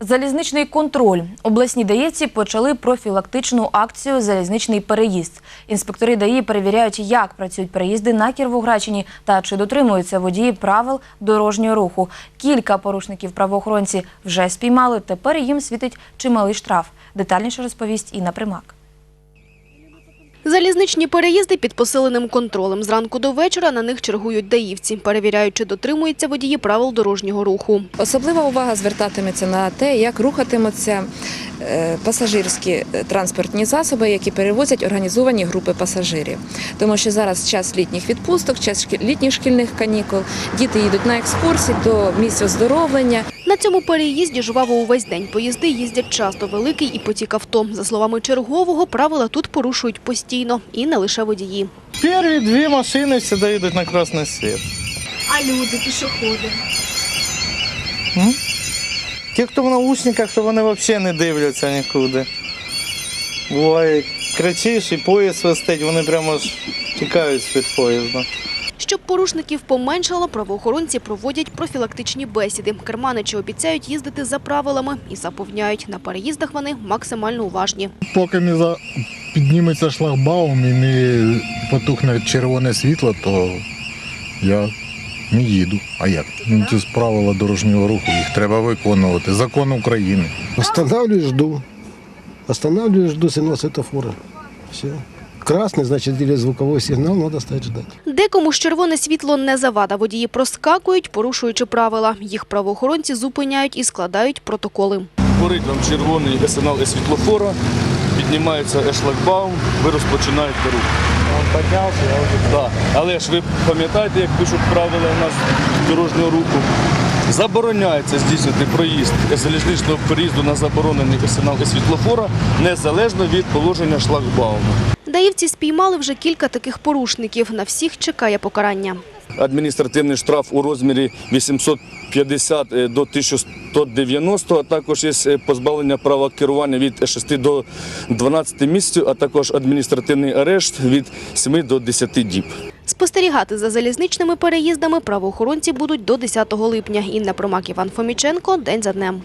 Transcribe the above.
Залізничний контроль. Обласні даєці почали профілактичну акцію Залізничний переїзд. Інспектори ДАІ перевіряють, як працюють переїзди на Кіровоградщині та чи дотримуються водії правил дорожнього руху. Кілька порушників правоохоронці вже спіймали. Тепер їм світить чималий штраф. Детальніше розповість Інна Примак. Залізничні переїзди під посиленим контролем. Зранку до вечора на них чергують даївці, перевіряють, чи дотримуються водії правил дорожнього руху. Особлива увага звертатиметься на те, як рухатимуться пасажирські е, транспортні засоби, які перевозять організовані групи пасажирів. Тому що зараз час літніх відпусток, час літніх шкільних канікул. Діти їдуть на екскурсії до місць оздоровлення. На цьому переїзді жваво увесь день. Поїзди їздять часто, великий і потік авто. За словами чергового, правила тут порушують постійно. І не лише водії. Перві дві машини всегда їдуть на красний світ. А люди, пішоходи? Ті, хто в наушниках, то вони взагалі не дивляться нікуди. Буває, кричиш і поїзд свистить, вони прямо ж тікають з-під поїзда. Щоб порушників поменшало, правоохоронці проводять профілактичні бесіди. Керманичі обіцяють їздити за правилами і запевняють, на переїздах вони максимально уважні. Поки не за... підніметься шлагбаум і не потухне червоне світло, то я не їду. А як? Ну, Це ж правила дорожнього руху, їх треба виконувати. Закон України. Останавливаю, жду. Останавливаю, жду сигнал светофора. Все. Красный, значит, или звуковой сигнал, надо стоять ждать. Декому ж червоне світло не завада. Водії проскакують, порушуючи правила. Їх правоохоронці зупиняють і складають протоколи. Горить вам червоний сигнал і світлофора, піднімається шлагбаум, ви розпочинаєте рух. Він піднявся, я вже так. Але ж ви пам'ятаєте, як пишуть правила у нас дорожнього руху? Забороняється здійснити проїзд залізничного переїзду на заборонений сигнал і світлофора незалежно від положення шлагбауму. Даївці спіймали вже кілька таких порушників. На всіх чекає покарання. Адміністративний штраф у розмірі 850 до 1190, а також є е, позбавлення права керування від 6 до 12 місяців, а також адміністративний арешт від 7 до 10 діб. Спостерігати за залізничними переїздами правоохоронці будуть до 10 липня. Інна Промак, Іван Фоміченко. День за днем.